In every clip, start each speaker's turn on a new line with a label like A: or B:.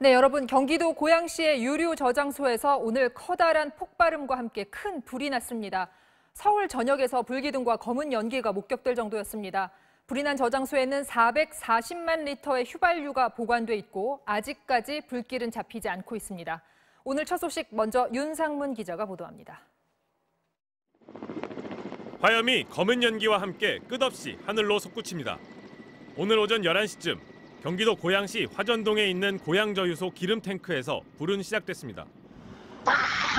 A: 네, 여러분 경기도 고양시의 유류 저장소에서 오늘 커다란 폭발음과 함께 큰 불이 났습니다. 서울 전역에서 불기둥과 검은 연기가 목격될 정도였습니다. 불이 난 저장소에는 440만 리터의 휘발유가 보관돼 있고 아직까지 불길은 잡히지 않고 있습니다. 오늘 첫 소식 먼저 윤상문 기자가 보도합니다.
B: 화염이 검은 연기와 함께 끝없이 하늘로 솟구칩니다. 오늘 오전 11시쯤 경기도 고양시 화전동에 있는 고양저유소 기름 탱크에서 불은 시작됐습니다.
C: 빵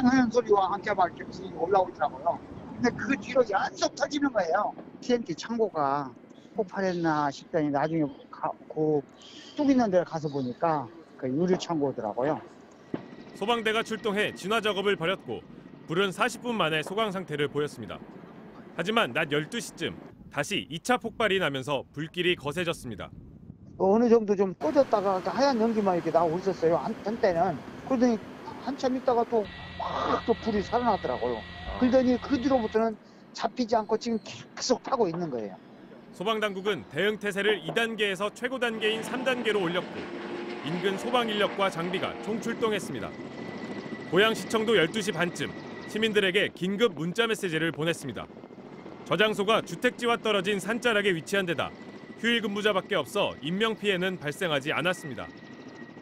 C: 하는 소리와 함께 막 이렇게 올라오더라고요. 근데 그 뒤로 연속 터지는 거예요. TNT 창고가 폭발했나 싶더니 나중에 가, 그뚝 있는 데 가서 보니까 그 유리 창고더라고요.
B: 소방대가 출동해 진화 작업을 벌였고 불은 40분 만에 소강 상태를 보였습니다. 하지만 낮 12시쯤 다시 2차 폭발이 나면서 불길이 거세졌습니다.
C: 어느 정도 좀 꺼졌다가 그 하얀 연기만 이렇게 나오고 있었어요. 한, 한때는. 그러더니 한참 있다가 또 막 또 불이 살아나더라고요. 그러더니 그 뒤로부터는 잡히지 않고 지금 계속 타고 있는 거예요.
B: 소방당국은 대응 태세를 2단계에서 최고 단계인 3단계로 올렸고 인근 소방 인력과 장비가 총출동했습니다. 고양시청도 12시 반쯤 시민들에게 긴급 문자 메시지를 보냈습니다. 저장소가 주택지와 떨어진 산자락에 위치한 데다 휴일 근무자밖에 없어 인명 피해는 발생하지 않았습니다.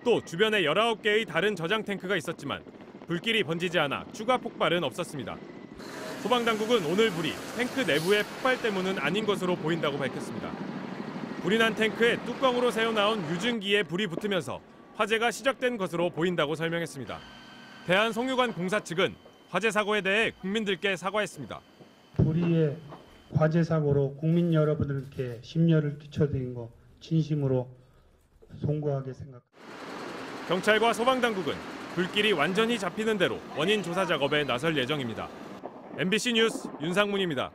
B: 또 주변에 19개의 다른 저장 탱크가 있었지만 불길이 번지지 않아 추가 폭발은 없었습니다. 소방당국은 오늘 불이 탱크 내부의 폭발 때문은 아닌 것으로 보인다고 밝혔습니다. 불이 난 탱크에 뚜껑으로 새어나온 유증기에 불이 붙으면서 화재가 시작된 것으로 보인다고 설명했습니다. 대한송유관 공사 측은 화재 사고에 대해 국민들께 사과했습니다.
D: 불의의 화재 사고로 국민 여러분들께 심려를 끼쳐드린 거 진심으로 송구하게 생각.
B: 경찰과 소방당국은 불길이 완전히 잡히는 대로 원인 조사 작업에 나설 예정입니다. MBC 뉴스 윤상문입니다.